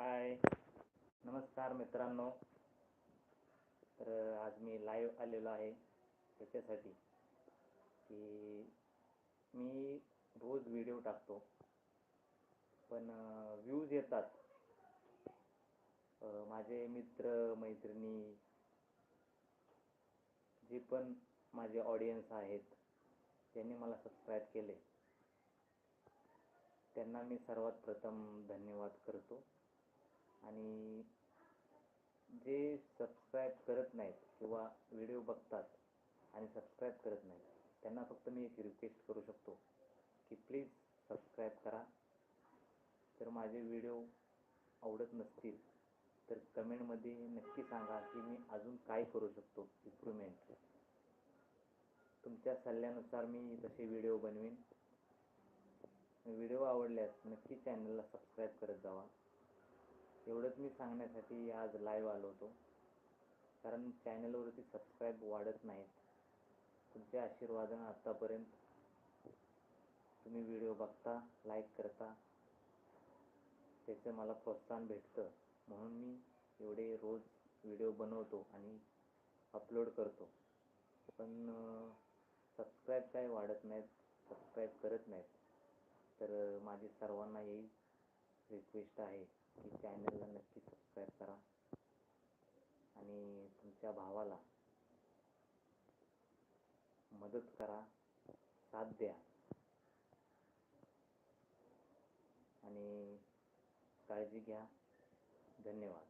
हाय. नमस्कार मित्रांनो. तर आज मी लाईव्ह आलेलो आहे त्याच्यासाठी. की मी रोज व्हिडिओ टाकतो. पण व्ह्यूज येतात. माझे मित्र मैत्रिणी जे पण माझे ऑडियन्स आहेत त्यांनी मला सबस्क्राईब केले. त्यांना मी सर्वात प्रथम धन्यवाद करतो. आणि जे सबस्क्राईब करत नाहीत किंवा व्हिडिओ बघतात आणि सबस्क्राईब करत नाहीत त्यांना फक्त मी एक रिक्वेस्ट करू शकतो की प्लीज सबस्क्राईब करा. तर माझे व्हिडिओ आवडत नसतील तर कमेंटमध्ये नक्की सांगा की मी अजून काय करू शकतो इम्प्रूव्हमेंट तुमच्या सल्ल्यानुसार मी तसे व्हिडिओ बनवीन. व्हिडिओ आवडल्यास नक्की चॅनलला सबस्क्राईब करत जावा. एवढंच मी सांगण्यासाठी आज लाईव्ह आलो होतो. कारण चॅनलवरती सबस्क्राईब वाढत नाहीत. तुमच्या आशीर्वादानं आत्तापर्यंत तुम्ही व्हिडिओ बघता लाईक करता. त्याचं मला प्रोत्साहन भेटतं. म्हणून मी एवढे रोज व्हिडिओ बनवतो आणि अपलोड करतो. पण सबस्क्राईब काय वाढत नाहीत सबस्क्राईब करत नाहीत. तर माझी सर्वांना ही रिक्वेस्ट आहे. की चॅनलला नक्की सबस्क्राईब करा. आणि तुमच्या भावाला मदत करा. साथ द्या. आणि काळजी घ्या. धन्यवाद.